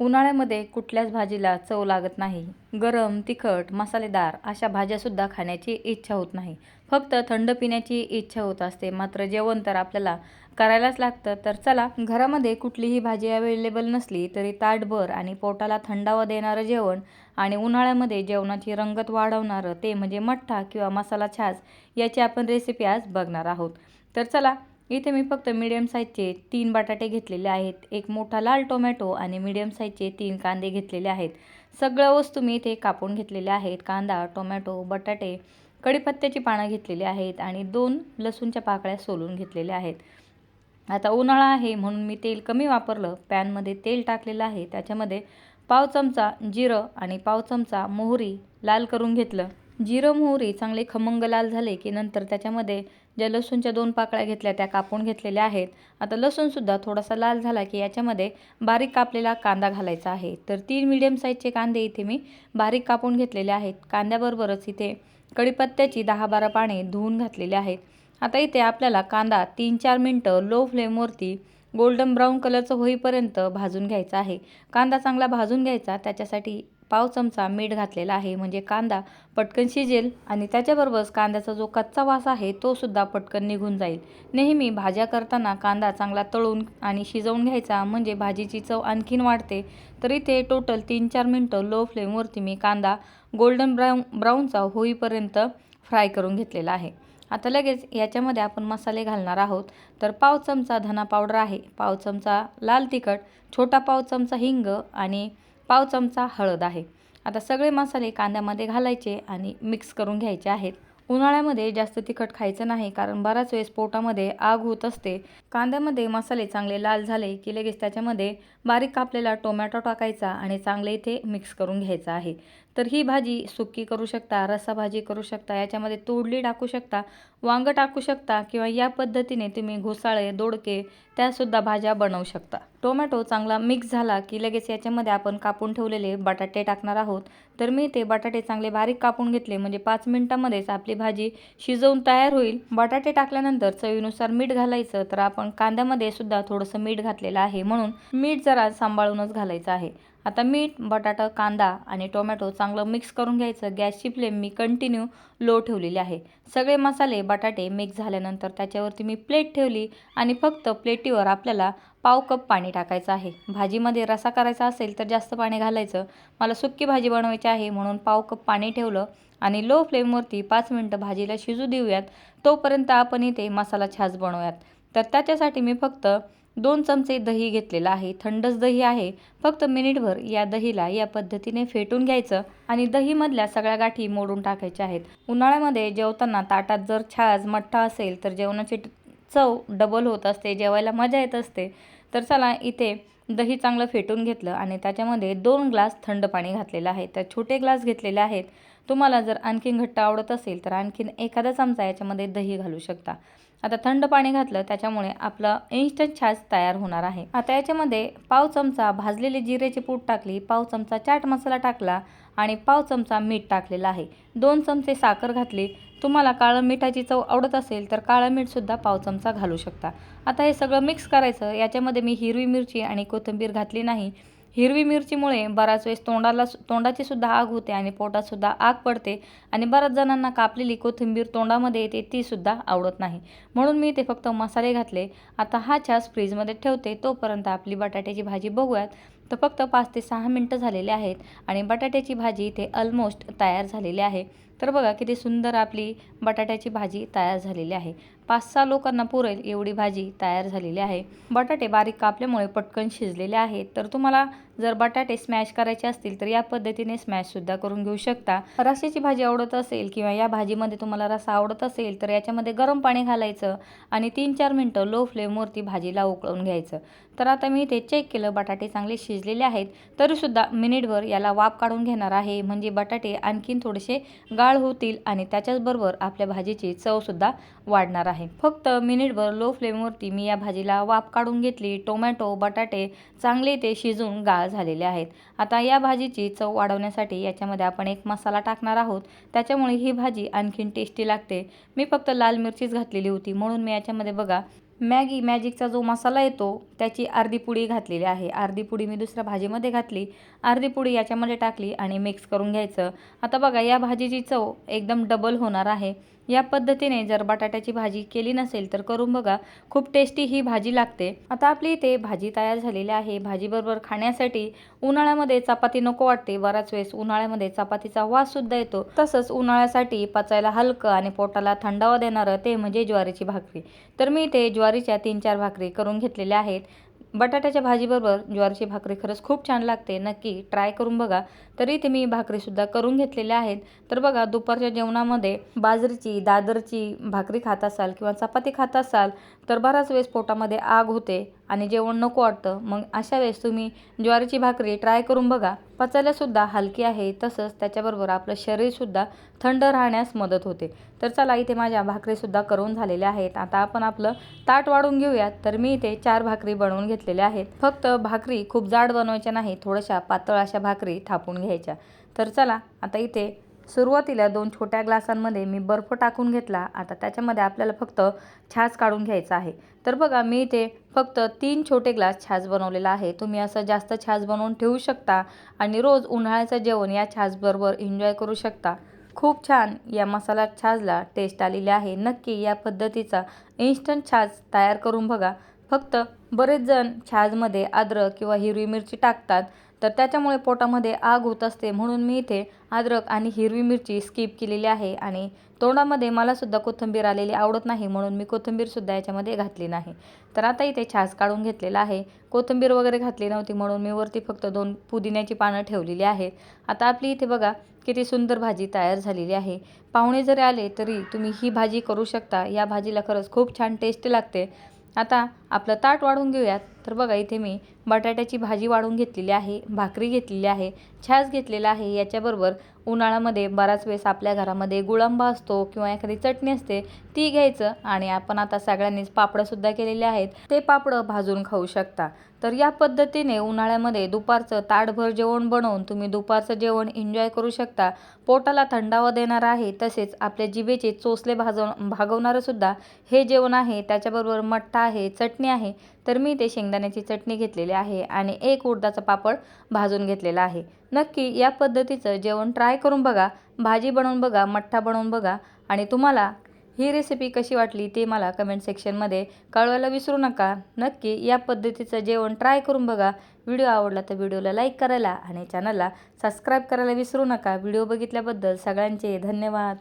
उन्हाळ्यामध्ये कुठल्याच भाजीला चव लागत नाही. गरम तिखट मसालेदार अशा भाज्यासुद्धा खाण्याची इच्छा होत नाही. फक्त थंड पिण्याची इच्छा होत असते. मात्र जेवण तर आपल्याला करायलाच लागतं. तर चला घरामध्ये कुठलीही भाजी अवेलेबल नसली तरी ताटभर आणि पोटाला थंडावा देणारं जेवण आणि उन्हाळ्यामध्ये जेवणाची रंगत वाढवणारं ते म्हणजे मठ्ठा किंवा मसाला छाज याची आपण रेसिपी आज बघणार आहोत. तर चला इथे मी फक्त मीडियम साईजचे तीन बटाटे घेतलेले आहेत. एक मोठा लाल टोमॅटो आणि मीडियम साईजचे तीन कांदे घेतलेले आहेत. सगळ्या वस्तू मी इथे कापून घेतलेल्या आहेत. कांदा टोमॅटो बटाटे कढीपत्त्याची पानं घेतलेली आहेत आणि दोन लसूणच्या पाकळ्या सोलून घेतलेल्या आहेत. आता उन्हाळा आहे म्हणून मी तेल कमी वापरलं. पॅनमध्ये तेल टाकलेलं आहे. त्याच्यामध्ये पाव चमचा जिरं आणि पाव चमचा मोहरी लाल करून घेतलं. जिरं मोहरी चांगले खमंग लाल झाले की नंतर त्याच्यामध्ये ज्या लसूणच्या दोन पाकळ्या घेतल्या त्या कापून घेतलेल्या आहेत. आता लसूणसुद्धा थोडासा लाल झाला की याच्यामध्ये बारीक कापलेला कांदा घालायचा आहे. तर तीन मिडियम साईजचे कांदे इथे मी बारीक कापून घेतलेले आहेत. कांद्याबरोबरच इथे कढीपत्त्याची दहा बारा पाने धुवून घातलेले आहेत. आता इथे आपल्याला कांदा तीन चार मिनटं लो फ्लेमवरती गोल्डन ब्राऊन कलरचं होईपर्यंत भाजून घ्यायचा आहे. कांदा चांगला भाजून घ्यायचा त्याच्यासाठी पाव चमचा मीठ घातलेला आहे म्हणजे कांदा पटकन शिजेल आणि त्याच्याबरोबरच कांद्याचा जो कच्चा वास आहे तो सुद्धा पटकन निघून जाईल. नेहमी भाज्या करताना कांदा चांगला तळून आणि शिजवून घ्यायचा म्हणजे भाजीची चव आणखीन वाढते. तर इथे टोटल तीन चार मिनटं लो फ्लेमवरती मी कांदा गोल्डन ब्राऊन ब्राऊनचा होईपर्यंत फ्राय करून घेतलेला आहे. आता लगेच याच्यामध्ये आपण मसाले घालणार आहोत. तर पाव चमचा धना पावडर आहे. पाव चमचा लाल तिखट छोटा पाव चमचा हिंग आणि पाव चमचा हळद आहे. आता सगळे मसाले कांद्यामध्ये घालायचे आणि मिक्स करून घ्यायचे आहेत. उन्हाळ्यामध्ये जास्त तिखट खायचं नाही कारण बराच वेळेस पोटामध्ये आग होत असते. कांद्यामध्ये मसाले चांगले लाल झाले की लगेच त्याच्यामध्ये बारीक कापलेला टोमॅटो टाकायचा आणि चांगले इथे मिक्स करून घ्यायचा आहे. तर ही भाजी सुक्की करू शकता रस्सा भाजी करू शकता याच्यामध्ये तोडली टाकू शकता वांगं टाकू शकता किंवा या पद्धतीने तुम्ही घोसाळे दोडके त्यासुद्धा भाज्या बनवू शकता. टोमॅटो चांगला मिक्स झाला की लगेच याच्यामध्ये आपण कापून ठेवलेले बटाटे टाकणार आहोत. तर मी ते बटाटे चांगले बारीक कापून घेतले म्हणजे पाच मिनटामध्येच आपली भाजी शिजवून तयार होईल. बटाटे टाकल्यानंतर चवीनुसार मीठ घालायचं तर आपण कांद्यामध्ये सुद्धा थोडंसं मीठ घातलेलं आहे म्हणून मीठ जरा सांभाळूनच घालायचं आहे. आता मीठ बटाटा कांदा आणि टोमॅटो चांगलं मिक्स करून घ्यायचं. गॅसची फ्लेम मी कंटिन्यू लो ठेवलेली आहे. सगळे मसाले बटाटे मिक्स झाल्यानंतर त्याच्यावरती मी प्लेट ठेवली आणि फक्त प्लेटीवर आपल्याला पाव कप पाणी टाकायचं आहे. भाजीमध्ये रसा करायचा असेल तर जास्त पाणी घालायचं. मला सुक्की भाजी बनवायची आहे म्हणून पाव कप पाणी ठेवलं आणि लो फ्लेमवरती पाच मिनटं भाजीला शिजू देऊयात. तोपर्यंत आपण इथे मसाला छाज बनवूयात. तर त्याच्यासाठी मी फक्त दोन चमचे दही घेतलेलं आहे. थंडच दही आहे. फक्त मिनिटभर या दहीला या पद्धतीने फेटून घ्यायचं आणि दहीमधल्या सगळ्या गाठी मोडून टाकायच्या आहेत. उन्हाळ्यामध्ये जेवताना ताटात जर छाज मठ्ठा असेल तर जेवणाची चव डबल होत असते जेवायला मजा येत असते. तर चला इथे दही चांगलं फेटून घेतलं आणि त्याच्यामध्ये दोन ग्लास थंड पाणी घातलेलं आहे. तर छोटे ग्लास घेतलेले आहेत. तुम्हाला जर आणखीन घट्ट आवडत असेल तर आणखीन एखादा चमचा याच्यामध्ये दही घालू शकता. आता थंड पाणी घातलं त्याच्यामुळे आपलं इन्स्टंट छास तयार होणार आहे. आता याच्यामध्ये पाव चमचा भाजलेली जिरेची पूड टाकली पाव चमचा चाट मसाला टाकला आणि पाव चमचा मीठ टाकलेला आहे. दोन चमचे साखर घातली. तुम्हाला काळं मिठाची चव आवडत असेल तर काळं मीठसुद्धा पाव चमचा घालू शकता. आता हे सगळं मिक्स करायचं याच्यामध्ये मी हिरवी मिरची आणि कोथिंबीर घातली नाही. हिरवी मिरचीमुळे बराच वेळेस तोंडाला तोंडाची सुद्धा आग होते आणि पोटातसुद्धा आग पडते आणि बऱ्याच जणांना कापलेली कोथिंबीर तोंडामध्ये येते तीसुद्धा आवडत नाही. म्हणून मी ते फक्त मसाले घातले. आता हा छास फ्रीजमध्ये ठेवते. तोपर्यंत आपली बटाट्याची भाजी बघूयात. तर फक्त पाच ते सहा मिनटं झालेले आहेत आणि बटाट्याची भाजी इथे ऑलमोस्ट तयार झालेली आहे. तर बघा किती सुंदर आपली बटाट्याची भाजी तयार झालेली आहे. पाच सहा लोकांना पुरेल एवढी भाजी तयार झालेली आहे. बटाटे बारीक कापल्यामुळे पटकन शिजलेले आहेत. तर तुम्हाला जर बटाटे स्मॅश करायचे असतील तर या पद्धतीने स्मॅशसुद्धा करून घेऊ शकता. रस्याची भाजी आवडत असेल किंवा या भाजीमध्ये तुम्हाला रसा आवडत असेल तर याच्यामध्ये गरम पाणी घालायचं आणि तीन चार मिनटं लो फ्लेमवरती भाजीला उकळून घ्यायचं. तर आता मी ते चेक केलं बटाटे चांगले शिजलेले आहेत तरीसुद्धा मिनिटभर याला वाफ काढून घेणार आहे. म्हणजे बटाटे आणखीन थोडेसे गाळ होतील आणि त्याच्याचबरोबर आपल्या भाजीची चवसुद्धा वाढणार आहे. फक्त मिनिटभर लो फ्लेमवरती मी या भाजीला वाफ काढून घेतली. टोमॅटो बटाटे चांगले ते शिजून गाळ झालेले आहेत. आता या भाजीची चव वाढवण्यासाठी याच्यामध्ये आपण एक मसाला टाकणार आहोत. त्याच्यामुळे ही भाजी आणखीन टेस्टी लागते. मी फक्त लाल मिरचीच घातलेली होती. म्हणून मी याच्यामध्ये बघा मॅगी मॅजिकचा जो मसाला येतो त्याची अर्धी पुडी घातलेली आहे. अर्धी पुडी मी दुसऱ्या भाजीमध्ये घातली. अर्धी पुडी याच्यामध्ये टाकली आणि मिक्स करून घ्यायचं. आता बघा या भाजीची चव एकदम डबल होणार आहे. या पद्धतीने जर बटाट्याची भाजी केली नसेल तर करून बघा. खूप टेस्टी ही भाजी लागते. आता आपली इथे भाजी तयार झालेली आहे. भाजीबरोबर खाण्यासाठी उन्हाळ्यामध्ये चपाती नको वाटते. बराच वेळेस उन्हाळ्यामध्ये चपातीचा वास सुद्धा येतो. तसंच उन्हाळ्यासाठी पचायला हलकं आणि पोटाला थंडावा देणारं ते म्हणजे ज्वारीची भाकरी. तर मी इथे ज्वारीच्या तीन चार भाकरी करून घेतलेल्या आहेत. बटाट्याच्या भाजीबरोबर ज्वारीची भाकरी खरंच खूप छान लागते. नक्की ट्राय करून बघा. तरी इथे मी भाकरीसुद्धा करून घेतलेल्या आहेत. तर बघा दुपारच्या जेवणामध्ये बाजरीची दादरची भाकरी खात असाल किंवा चपाती खात असाल तर बराच वेळेस पोटामध्ये आग होते. आणि जेवण नको वाटतं. मग अशा वेळेस तुम्ही ज्वारीची भाकरी ट्राय करून बघा. पचायलासुद्धा हलकी आहे तसंच त्याच्याबरोबर आपलं शरीरसुद्धा थंड राहण्यास मदत होते. तर चला इथे माझ्या भाकरीसुद्धा करून झालेल्या आहेत. आता आपण आपलं ताट वाढून घेऊयात. तर मी इथे चार भाकरी बनवून घेतलेल्या आहेत. फक्त भाकरी खूप जाड बनवायच्या नाही थोड्याशा पातळ अशा भाकरी थापून घ्यायच्या. तर चला आता इथे सुरुवातीला दोन छोट्या ग्लासांमध्ये मी बर्फ टाकून घेतला. आता त्याच्यामध्ये आपल्याला फक्त छाज काढून घ्यायचा आहे. तर बघा मी इथे फक्त तीन छोटे ग्लास छाज बनवलेला आहे. तुम्ही असं जास्त छाज बनवून ठेवू शकता आणि रोज उन्हाळ्याचं जेवण या छाछबरोबर एन्जॉय करू शकता. खूप छान या मसाला छाजला टेस्ट आलेली आहे. नक्की या पद्धतीचा इन्स्टंट छाज तयार करून बघा. फक्त बरेच जण छाजमध्ये अद्रक किंवा हिरवी मिरची टाकतात. तर त्याच्यामुळे पोटामध्ये आग होत असते. म्हणून मी इथे अद्रक आणि हिरवी मिरची स्किप केलेली आहे आणि तोंडामध्ये मलासुद्धा कोथिंबीर आलेली आवडत नाही म्हणून मी कोथिंबीरसुद्धा याच्यामध्ये घातली नाही. तर आता इथे छास काढून घेतलेला आहे. कोथिंबीर वगैरे घातली नव्हती म्हणून मी वरती फक्त दोन पुदिन्याची पानं ठेवलेली आहेत. आता आपली इथे बघा किती सुंदर भाजी तयार झालेली आहे. पाहुणे जरी आले तरी तुम्ही ही भाजी करू शकता. या भाजीला खरंच खूप छान टेस्ट लागते. आता आपलं ताट वाढून घेऊयात. तर बघा इथे मी बटाट्याची भाजी वाढून घेतलेली आहे भाकरी घेतलेली आहे छास घेतलेला आहे. याच्याबरोबर उन्हाळ्यामध्ये बराच वेळेस आपल्या घरामध्ये गुळंबा असतो किंवा एखादी चटणी असते ती घ्यायचं. आणि आपण आता सगळ्यांनीच पापडंसुद्धा केलेले आहेत. ते पापडं भाजून खाऊ शकता. तर या पद्धतीने उन्हाळ्यामध्ये दुपारचं ताटभर जेवण बनवून तुम्ही दुपारचं जेवण एन्जॉय करू शकता. पोटाला थंडावा देणार आहे तसेच आपल्या जिभेचे चोचले भाजव भागवणारं सुद्धा हे जेवण आहे त्याच्याबरोबर मठ्ठा आहे चटणी आहे. तर मी ते शेंगदाण्याची चटणी घेतलेली आहे आणि एक उडदाचा पापड भाजून घेतलेला आहे. नक्की या पद्धतीचं जेवण ट्राय करून बघा भाजी बनवून बघा मठ्ठा बनवून बघा आणि तुम्हाला ही रेसिपी कशी वाटली ते मला कमेंट सेक्शनमध्ये कळवायला विसरू नका. नक्की या पद्धतीचं जेवण ट्राय करून बघा. व्हिडिओ आवडला तर व्हिडिओला लाईक करायला आणि चॅनलला सबस्क्राईब करायला विसरू नका. व्हिडिओ बघितल्याबद्दल सगळ्यांचे धन्यवाद.